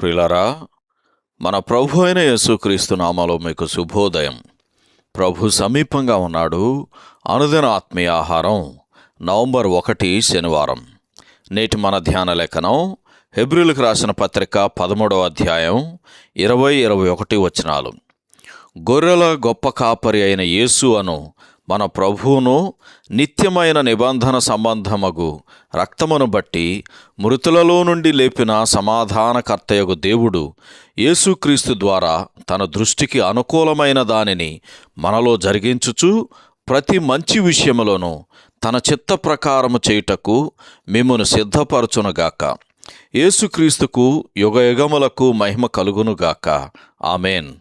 ప్రిలరా మన ప్రభు అయిన యేసుక్రీస్తు నామాలో మీకు శుభోదయం. ప్రభు సమీపంగా ఉన్నాడు. అనుదిన ఆత్మీయ ఆహారం నవంబర్ ఒకటి శనివారం. నేటి మన ధ్యాన లేఖనం హెబ్రిల్కి రాసిన పత్రిక పదమూడవ అధ్యాయం ఇరవై ఇరవై ఒకటి వచనాలు. గొర్రెల గొప్ప కాపరి అయిన యేసు అను మన ప్రభువును నిత్యమైన నిబంధన సంబంధమగు రక్తమును బట్టి మృతులలో నుండి లేపిన సమాధానకర్తయగు దేవుడు యేసుక్రీస్తు ద్వారా తన దృష్టికి అనుకూలమైన దానిని మనలో జరిగించుచు ప్రతి మంచి విషయములోనూ తన చిత్త ప్రకారము చేయుటకు మిమ్మను సిద్ధపరచునుగాక. యేసుక్రీస్తుకు యుగయుగములకు మహిమ కలుగునుగాక. ఆమెన్.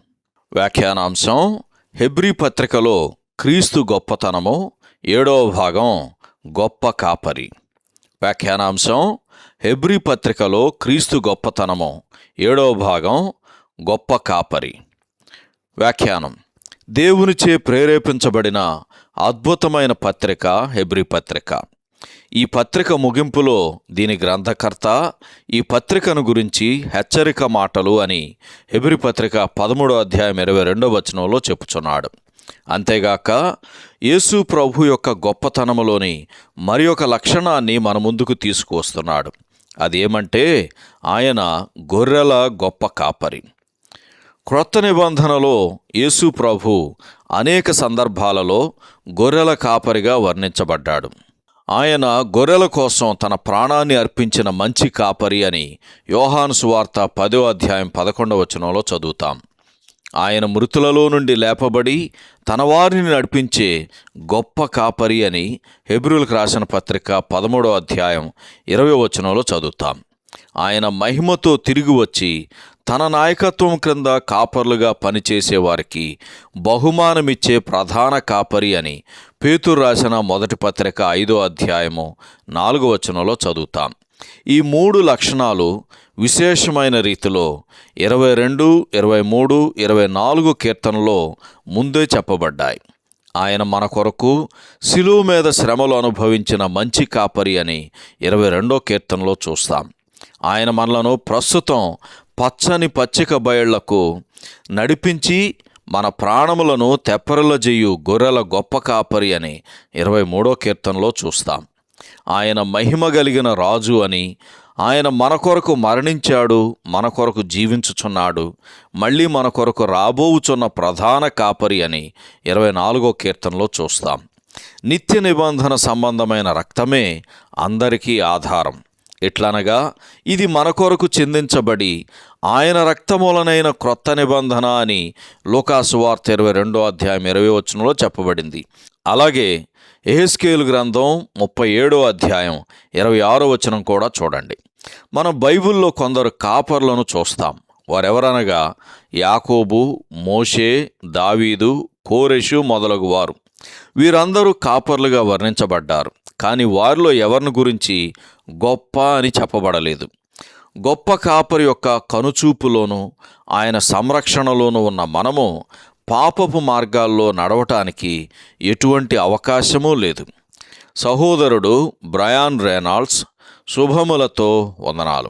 వ్యాఖ్యానాంశం హెబ్రీ పత్రికలో క్రీస్తు గొప్పతనము ఏడవ భాగం గొప్ప కాపరి. వ్యాఖ్యానాంశం హెబ్రీ పత్రికలో క్రీస్తు గొప్పతనము ఏడవ భాగం గొప్ప కాపరి. వ్యాఖ్యానం దేవునిచే ప్రేరేపించబడిన అద్భుతమైన పత్రిక హెబ్రీ పత్రిక. ఈ పత్రిక ముగింపులో దీని గ్రంథకర్త ఈ పత్రికను గురించి హెచ్చరిక మాటలు అని హెబ్రి పత్రిక పదమూడో అధ్యాయం ఇరవై రెండో వచనంలో చెప్పుచున్నాడు. అంతేగాక యేసు ప్రభు యొక్క గొప్పతనములోని మరి ఒక లక్షణాన్ని మన ముందుకు తీసుకువస్తున్నాడు. అదేమంటే ఆయన గొర్రెల గొప్ప కాపరి. క్రొత్త నిబంధనలో యేసు ప్రభు అనేక సందర్భాలలో గొర్రెల కాపరిగా వర్ణించబడ్డాడు. ఆయన గొర్రెల కోసం తన ప్రాణాన్ని అర్పించిన మంచి కాపరి అని యోహాను సువార్త పదో అధ్యాయం పదకొండవ వచనంలో చదువుతాం. ఆయన మృతులలో నుండి లేపబడి తన వారిని నడిపించే గొప్ప కాపరి అని హెబ్రులకు రాసిన పత్రిక పదమూడో అధ్యాయం ఇరవై వచనంలో చదువుతాం. ఆయన మహిమతో తిరిగి వచ్చి తన నాయకత్వం క్రింద కాపర్లుగా పనిచేసే వారికి బహుమానమిచ్చే ప్రధాన కాపరి అని పేతురు రాసిన మొదటి పత్రిక ఐదో అధ్యాయము నాలుగో వచనంలో చదువుతాం. ఈ మూడు లక్షణాలు విశేషమైన రీతిలో ఇరవై రెండు ఇరవై మూడు ఇరవై నాలుగు కీర్తనలో ముందే చెప్పబడ్డాయి. ఆయన మన కొరకు శిలువు మీద శ్రమలు అనుభవించిన మంచి కాపరి అని ఇరవై రెండో కీర్తనలో చూస్తాం. ఆయన మనలను ప్రస్తుతం పచ్చని పచ్చిక బయళ్ళకు నడిపించి మన ప్రాణములను తెప్పరలజేయు గొర్రెల గొప్ప కాపరి అని ఇరవై మూడో కీర్తనలో చూస్తాం. ఆయన మహిమ కలిగిన రాజు అని ఆయన మన కొరకు మరణించాడు మన కొరకు జీవించుచున్నాడు మళ్ళీ మన కొరకు రాబోవుచున్న ప్రధాన కాపరి అని ఇరవై నాలుగో కీర్తనలో చూస్తాం. నిత్య నిబంధన సంబంధమైన రక్తమే అందరికీ ఆధారం. ఎట్లనగా ఇది మన కొరకు చెందించబడి ఆయన రక్తమూలనైన క్రొత్త నిబంధన అని లోకాసువార్త ఇరవై రెండో అధ్యాయం ఇరవై వచనంలో చెప్పబడింది. అలాగే ఎహెస్కేలు గ్రంథం ముప్పై ఏడో అధ్యాయం ఇరవై ఆరో వచనం కూడా చూడండి. మనం బైబిల్లో కొందరు కాపర్లను చూస్తాం. వారెవరనగా? యాకోబు మోషే దావీదు కోరెషు మొదలగు వారు. వీరందరూ కాపర్లుగా వర్ణించబడ్డారు. కానీ వారిలో ఎవరిని గురించి గొప్ప అని చెప్పబడలేదు. గొప్ప కాపరి యొక్క కనుచూపులోను ఆయన సంరక్షణలోనూ ఉన్న మనము పాపపు మార్గాల్లో నడవటానికి ఎటువంటి అవకాశమూ లేదు. సహోదరుడు బ్రయాన్ రేనాల్డ్స్ శుభములతో వందనాలు.